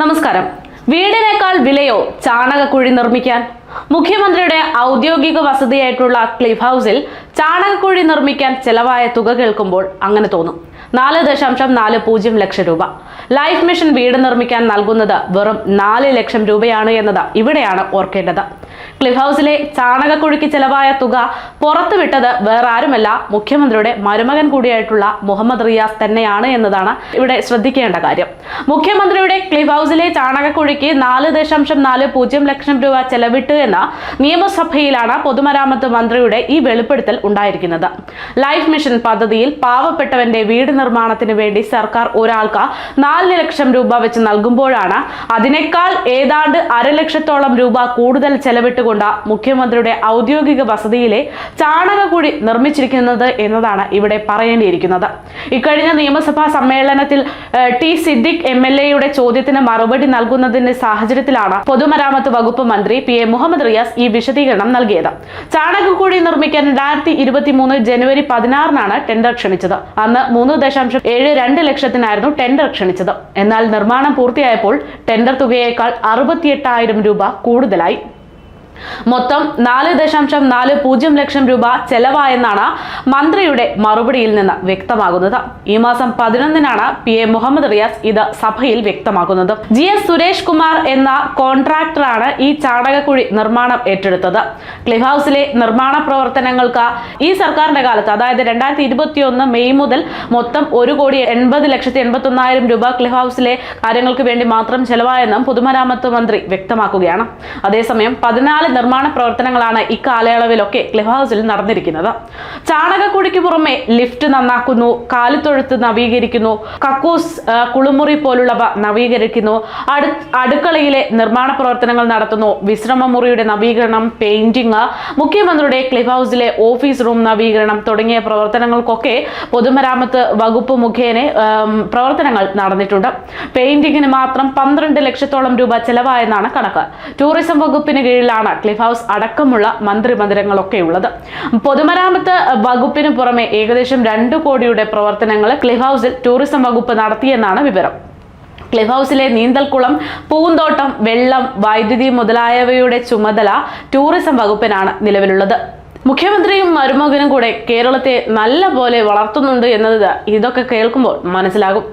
നമസ്കാരം. വീടിനേക്കാൾ വിലയോ ചാണകക്കുഴി നിർമ്മിക്കാൻ? മുഖ്യമന്ത്രിയുടെ ഔദ്യോഗിക വസതിയായിട്ടുള്ള ക്ലിഫ് ഹൗസിൽ ചാണകക്കുഴി നിർമ്മിക്കാൻ ചെലവായ തുക കേൾക്കുമ്പോൾ അങ്ങനെ തോന്നും. നാല് ദശാംശം നാല് പൂജ്യം ലക്ഷം രൂപ. ലൈഫ് മിഷൻ വീട് നിർമ്മിക്കാൻ നൽകുന്നത് വെറും നാല് ലക്ഷം രൂപയാണ് എന്നത് ഇവിടെയാണ് ഓർക്കേണ്ടത്. ക്ലിഫ് ഹൗസിലെ ചാണകക്കുഴിക്ക് ചെലവായ തുക പുറത്തുവിട്ടത് വേറെ ആരുമല്ല മുഖ്യമന്ത്രിയുടെ മരുമകൻ കൂടിയായിട്ടുള്ള മുഹമ്മദ് റിയാസ് തന്നെയാണ് എന്നതാണ് ഇവിടെ ശ്രദ്ധിക്കേണ്ട കാര്യം. മുഖ്യമന്ത്രിയുടെ ക്ലിഫ് ഹൗസിലെ ചാണകക്കുഴിക്ക് നാല് ദശാംശം നാല് പൂജ്യം ലക്ഷം രൂപ ചെലവിട്ട് എന്ന നിയമസഭയിലാണ് പൊതുമരാമത്ത് മന്ത്രിയുടെ ഈ വെളിപ്പെടുത്തൽ ഉണ്ടായിരിക്കുന്നത്. ലൈഫ് മിഷൻ പദ്ധതിയിൽ പാവപ്പെട്ടവന്റെ വീട് നിർമ്മാണത്തിന് വേണ്ടി സർക്കാർ ഒരാൾക്ക് നാല് ലക്ഷം രൂപ വെച്ച് നൽകുമ്പോഴാണ് അതിനേക്കാൾ ഏതാണ്ട് അരലക്ഷത്തോളം രൂപ കൂടുതൽ ചെലവിട്ടുകൊണ്ട് മുഖ്യമന്ത്രിയുടെ ഔദ്യോഗിക വസതിയിലെ ചാണകക്കുഴി നിർമ്മിച്ചിരിക്കുന്നത് എന്നതാണ് ഇവിടെ പറയേണ്ടിയിരിക്കുന്നത്. ഇക്കഴിഞ്ഞ നിയമസഭാ സമ്മേളനത്തിൽ ടി സിദ്ദിഖ് എം എൽ എയുടെ ചോദ്യത്തിന് മറുപടി നൽകുന്നതിന്റെ സാഹചര്യത്തിലാണ് പൊതുമരാമത്ത് വകുപ്പ് മന്ത്രി പി എ മുഹമ്മദ് റിയാസ് ഈ വിശദീകരണം നൽകിയത്. ചാണകക്കുഴി നിർമ്മിക്കാൻ രണ്ടായിരത്തി ഇരുപത്തി മൂന്ന് ജനുവരി പതിനാറിനാണ് ടെൻഡർ ക്ഷണിച്ചത്. അന്ന് മൂന്ന് ദശാംശം ഏഴ് രണ്ട് ലക്ഷത്തിനായിരുന്നു ടെൻഡർ ക്ഷണിച്ചത്. എന്നാൽ നിർമ്മാണം പൂർത്തിയായപ്പോൾ ടെൻഡർ തുകയേക്കാൾ അറുപത്തിയെട്ടായിരം രൂപ കൂടുതലായി. മൊത്തം നാല് ദശാംശം നാല് പൂജ്യം ലക്ഷം രൂപ ചെലവായെന്നാണ് മന്ത്രിയുടെ മറുപടിയിൽ നിന്ന് വ്യക്തമാകുന്നത്. ഈ മാസം പതിനൊന്നിനാണ് പി എ മുഹമ്മദ് റിയാസ് ഇത് സഭയിൽ വ്യക്തമാക്കുന്നത് ജി എസ് സുരേഷ് കുമാർ എന്ന കോൺട്രാക്ടറാണ് ഈ ചാണകക്കുഴി നിർമ്മാണം ഏറ്റെടുത്തത്. ക്ലിഫ് ഹൗസിലെ നിർമ്മാണ പ്രവർത്തനങ്ങൾക്ക് ഈ സർക്കാരിന്റെ കാലത്ത് അതായത് രണ്ടായിരത്തി ഇരുപത്തിയൊന്ന് മെയ് മുതൽ മൊത്തം ഒരു കോടി എൺപത് ലക്ഷത്തി എൺപത്തി ഒന്നായിരം രൂപ ക്ലിഫ് ഹൗസിലെ കാര്യങ്ങൾക്ക് വേണ്ടി മാത്രം ചെലവായെന്നും പൊതുമരാമത്ത് മന്ത്രി വ്യക്തമാക്കുകയാണ്. അതേസമയം പതിനാല് നിർമ്മാണ പ്രവർത്തനങ്ങളാണ് ഇക്കാലയളവിലൊക്കെ ക്ലിഫ് ഹൗസിൽ നടന്നിരിക്കുന്നത്. ചാണകക്കുടിക്ക് പുറമെ ലിഫ്റ്റ് നന്നാക്കുന്നു കാലിത്തൊഴുത്ത് നവീകരിക്കുന്നു കക്കൂസ് കുളിമുറി പോലുള്ളവ നവീകരിക്കുന്നു. അടു അടുക്കളയിലെ നിർമ്മാണ പ്രവർത്തനങ്ങൾ നടത്തുന്നു. വിശ്രമമുറിയുടെ നവീകരണം പെയിന്റിങ് മുഖ്യമന്ത്രിയുടെ ക്ലിഫ് ഹൗസിലെ ഓഫീസ് റൂം നവീകരണം തുടങ്ങിയ പ്രവർത്തനങ്ങൾക്കൊക്കെ പൊതുമരാമത്ത് വകുപ്പ് മുഖേന പ്രവർത്തനങ്ങൾ നടന്നിട്ടുണ്ട്. പെയിന്റിങ്ങിന് മാത്രം പന്ത്രണ്ട് ലക്ഷത്തോളം രൂപ ചെലവായെന്നാണ് കണക്ക്. ടൂറിസം വകുപ്പിന് കീഴിലാണ് ക്ലിഫ് ഹൗസ് അടക്കമുള്ള മന്ത്രിമന്ദിരങ്ങളൊക്കെ ഉള്ളത്. പൊതുമരാമത്ത് വകുപ്പിന് പുറമെ ഏകദേശം രണ്ട് കോടിയുടെ പ്രവർത്തനങ്ങൾ ക്ലിഫ് ഹൗസിൽ ടൂറിസം വകുപ്പ് നടത്തിയെന്നാണ് വിവരം. ക്ലിഫ് ഹൗസിലെ നീന്തൽക്കുളം പൂന്തോട്ടം വെള്ളം വൈദ്യുതി മുതലായവയുടെ ചുമതല ടൂറിസം വകുപ്പിനാണ് നിലവിലുള്ളത്. മുഖ്യമന്ത്രിയും മരുമകനും കൂടെ കേരളത്തെ നല്ല പോലെ വളർത്തുന്നുണ്ട് എന്നത് ഇതൊക്കെ കേൾക്കുമ്പോൾ മനസ്സിലാകും.